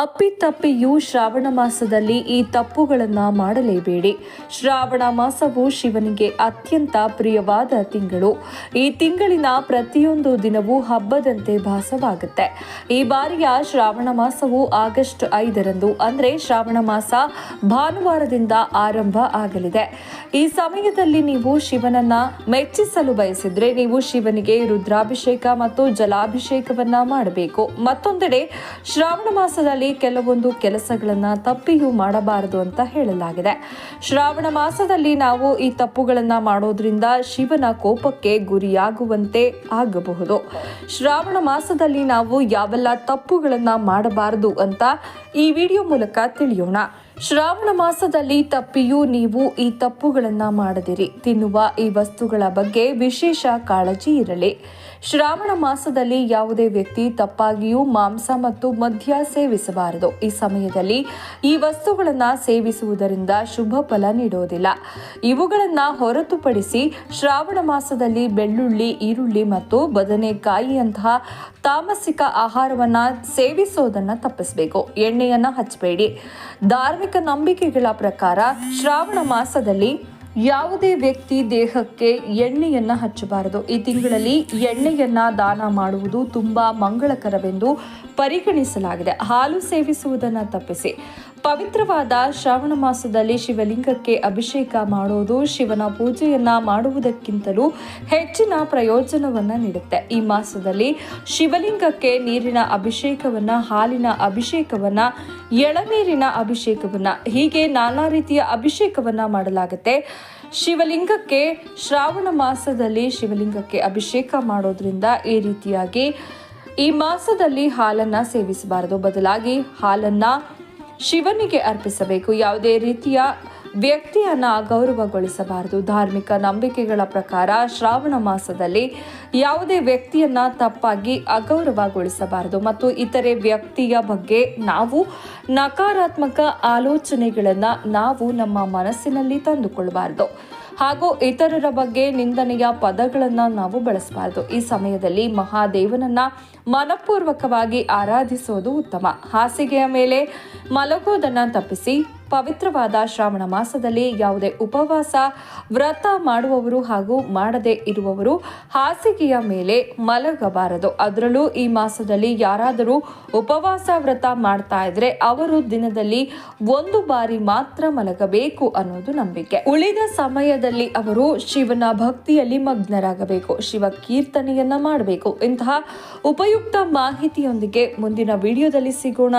ಅಪ್ಪಿತಪ್ಪಿಯೂ ಶ್ರಾವಣ ಮಾಸದಲ್ಲಿ ಈ ತಪ್ಪುಗಳನ್ನು ಮಾಡಲೇಬೇಡಿ. ಶ್ರಾವಣ ಮಾಸವು ಶಿವನಿಗೆ ಅತ್ಯಂತ ಪ್ರಿಯವಾದ ತಿಂಗಳು. ಈ ತಿಂಗಳಿನ ಪ್ರತಿಯೊಂದು ದಿನವೂ ಹಬ್ಬದಂತೆ ಭಾಸವಾಗುತ್ತೆ. ಈ ಬಾರಿಯ ಶ್ರಾವಣ ಮಾಸವು ಆಗಸ್ಟ್ ಐದರಂದು, ಅಂದರೆ ಶ್ರಾವಣ ಮಾಸ ಭಾನುವಾರದಿಂದ ಆರಂಭ ಆಗಲಿದೆ. ಈ ಸಮಯದಲ್ಲಿ ನೀವು ಶಿವನನ್ನ ಮೆಚ್ಚಿಸಲು ಬಯಸಿದ್ರೆ ನೀವು ಶಿವನಿಗೆ ರುದ್ರಾಭಿಷೇಕ ಮತ್ತು ಜಲಾಭಿಷೇಕವನ್ನು ಮಾಡಬೇಕು. ಮತ್ತೊಂದೆಡೆ, ಶ್ರಾವಣ ಮಾಸದಲ್ಲಿ ಕೆಲವೊಂದು ಕೆಲಸಗಳನ್ನು ತಪ್ಪಿಯೂ ಮಾಡಬಾರದು ಅಂತ ಹೇಳಲಾಗಿದೆ. ಶ್ರಾವಣ ಮಾಸದಲ್ಲಿ ನಾವು ಈ ತಪ್ಪುಗಳನ್ನು ಮಾಡೋದ್ರಿಂದ ಶಿವನ ಕೋಪಕ್ಕೆ ಗುರಿಯಾಗುವಂತೆ ಆಗಬಹುದು. ಶ್ರಾವಣ ಮಾಸದಲ್ಲಿ ನಾವು ಯಾವೆಲ್ಲ ತಪ್ಪುಗಳನ್ನು ಮಾಡಬಾರದು ಅಂತ ಈ ವಿಡಿಯೋ ಮೂಲಕ ತಿಳಿಯೋಣ. ಶ್ರಾವಣ ಮಾಸದಲ್ಲಿ ತಪ್ಪಿಯೂ ನೀವು ಈ ತಪ್ಪುಗಳನ್ನು ಮಾಡದಿರಿ. ತಿನ್ನುವ ಈ ವಸ್ತುಗಳ ಬಗ್ಗೆ ವಿಶೇಷ ಕಾಳಜಿ ಇರಲಿ. ಶ್ರಾವಣ ಮಾಸದಲ್ಲಿ ಯಾವುದೇ ವ್ಯಕ್ತಿ ತಪ್ಪಾಗಿಯೂ ಮಾಂಸ ಮತ್ತು ಮದ್ಯ ಸೇವಿಸಬಾರದು. ಈ ಸಮಯದಲ್ಲಿ ಈ ವಸ್ತುಗಳನ್ನು ಸೇವಿಸುವುದರಿಂದ ಶುಭ ಫಲ ನೀಡೋದಿಲ್ಲ. ಇವುಗಳನ್ನು ಹೊರತುಪಡಿಸಿ ಶ್ರಾವಣ ಮಾಸದಲ್ಲಿ ಬೆಳ್ಳುಳ್ಳಿ, ಈರುಳ್ಳಿ ಮತ್ತು ಬದನೆಕಾಯಿಯಂತಹ ತಾಮಸಿಕ ಆಹಾರವನ್ನು ಸೇವಿಸೋದನ್ನ ತಪ್ಪಿಸಬೇಕು. ಎಣ್ಣೆಯನ್ನು ಹಚ್ಚಬೇಡಿ ಧಾರ್ಮಿಕ ನಂಬಿಕೆಗಳ ಪ್ರಕಾರ ಶ್ರಾವಣ ಮಾಸದಲ್ಲಿ ಯಾವುದೇ ವ್ಯಕ್ತಿ ದೇಹಕ್ಕೆ ಎಣ್ಣೆಯನ್ನ ಹಚ್ಚಬಾರದು. ಈ ತಿಂಗಳಲ್ಲಿ ಎಣ್ಣೆಯನ್ನ ದಾನ ಮಾಡುವುದು ತುಂಬಾ ಮಂಗಳಕರವೆಂದು ಪರಿಗಣಿಸಲಾಗಿದೆ. ಹಾಲು ಸೇವಿಸುವುದನ್ನು ತಪ್ಪಿಸಿ. ಪವಿತ್ರವಾದ ಶ್ರಾವಣ ಮಾಸದಲ್ಲಿ ಶಿವಲಿಂಗಕ್ಕೆ ಅಭಿಷೇಕ ಮಾಡೋದು ಶಿವನ ಪೂಜೆಯನ್ನ ಮಾಡುವುದಕ್ಕಿಂತಲೂ ಹೆಚ್ಚಿನ ಪ್ರಯೋಜನವನ್ನ ನೀಡುತ್ತೆ. ಈ ಮಾಸದಲ್ಲಿ ಶಿವಲಿಂಗಕ್ಕೆ ನೀರಿನ ಅಭಿಷೇಕವನ್ನ, ಹಾಲಿನ ಅಭಿಷೇಕವನ್ನ, ಎಳನೀರಿನ ಅಭಿಷೇಕವನ್ನ, ಹೀಗೆ ನಾನಾ ರೀತಿಯ ಅಭಿಷೇಕವನ್ನ ಮಾಡಲಾಗುತ್ತೆ. ಶಿವಲಿಂಗಕ್ಕೆ ಶ್ರಾವಣ ಮಾಸದಲ್ಲಿ ಶಿವಲಿಂಗಕ್ಕೆ ಅಭಿಷೇಕ ಮಾಡೋದ್ರಿಂದ ಈ ರೀತಿಯಾಗಿ ಈ ಮಾಸದಲ್ಲಿ ಹಾಲನ್ನ ಸೇವಿಸಬಾರದು. ಬದಲಾಗಿ ಹಾಲನ್ನ ಶಿವನಿಗೆ ಅರ್ಪಿಸಬೇಕು. ಯಾವುದೇ ರೀತಿಯ ವ್ಯಕ್ತಿಯನ್ನ ಅಗೌರವಗೊಳಿಸಬಾರದು ಧಾರ್ಮಿಕ ನಂಬಿಕೆಗಳ ಪ್ರಕಾರ ಶ್ರಾವಣ ಮಾಸದಲ್ಲಿ ಯಾವುದೇ ವ್ಯಕ್ತಿಯನ್ನ ತಪ್ಪಾಗಿ ಅಗೌರವಗೊಳಿಸಬಾರದು. ಮತ್ತು ಇತರೆ ವ್ಯಕ್ತಿಯ ಬಗ್ಗೆ ನಾವು ನಕಾರಾತ್ಮಕ ಆಲೋಚನೆಗಳನ್ನು ನಾವು ನಮ್ಮ ಮನಸ್ಸಿನಲ್ಲಿ ತಂದುಕೊಳ್ಳಬಾರದು ಹಾಗೂ ಇತರರ ಬಗ್ಗೆ ನಿಂದನೆಯ ಪದಗಳನ್ನು ನಾವು ಬಳಸಬಾರದು. ಈ ಸಮಯದಲ್ಲಿ ಮಹಾದೇವನನ್ನ ಮನಪೂರ್ವಕವಾಗಿ ಆರಾಧಿಸೋದು ಉತ್ತಮ. ಹಾಸಿಗೆಯ ಮೇಲೆ ಮಲಗೋದನ್ನ ತಪ್ಪಿಸಿ ಪವಿತ್ರವಾದ ಶ್ರಾವಣ ಮಾಸದಲ್ಲಿ ಯಾವುದೇ ಉಪವಾಸ, ವ್ರತ ಮಾಡುವವರು ಹಾಗೂ ಮಾಡದೇ ಇರುವವರು ಹಾಸಿಗೆಯ ಮೇಲೆ ಮಲಗಬಾರದು. ಅದರಲ್ಲೂ ಈ ಮಾಸದಲ್ಲಿ ಯಾರಾದರೂ ಉಪವಾಸ, ವ್ರತ ಮಾಡ್ತಾ ಇದ್ರೆ ಅವರು ದಿನದಲ್ಲಿ ಒಂದು ಬಾರಿ ಮಾತ್ರ ಮಲಗಬೇಕು ಅನ್ನೋದು ನಂಬಿಕೆ. ಉಳಿದ ಸಮಯದಲ್ಲಿ ಅವರು ಶಿವನ ಭಕ್ತಿಯಲ್ಲಿ ಮಗ್ನರಾಗಬೇಕು, ಶಿವ ಕೀರ್ತನೆಯನ್ನ ಮಾಡಬೇಕು. ಇಂತಹ ಉಪಯುಕ್ತ ಮಾಹಿತಿಯೊಂದಿಗೆ ಮುಂದಿನ ವಿಡಿಯೋದಲ್ಲಿ ಸಿಗೋಣ.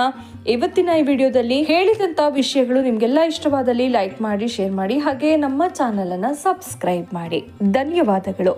ಇವತ್ತಿನ ಈ ವಿಡಿಯೋದಲ್ಲಿ ಹೇಳಿದಂತ ವಿಷಯಗಳು ನಿಮ್ಗೆಲ್ಲ ಇಷ್ಟವಾದಲ್ಲಿ ಲೈಕ್ ಮಾಡಿ ಶೇರ್ ಮಾಡಿ ಹಾಗೆ ನಮ್ಮ ಚಾನಲನ್ನು ಸಬ್ಸ್ಕ್ರೈಬ್ ಮಾಡಿ. ಧನ್ಯವಾದಗಳು.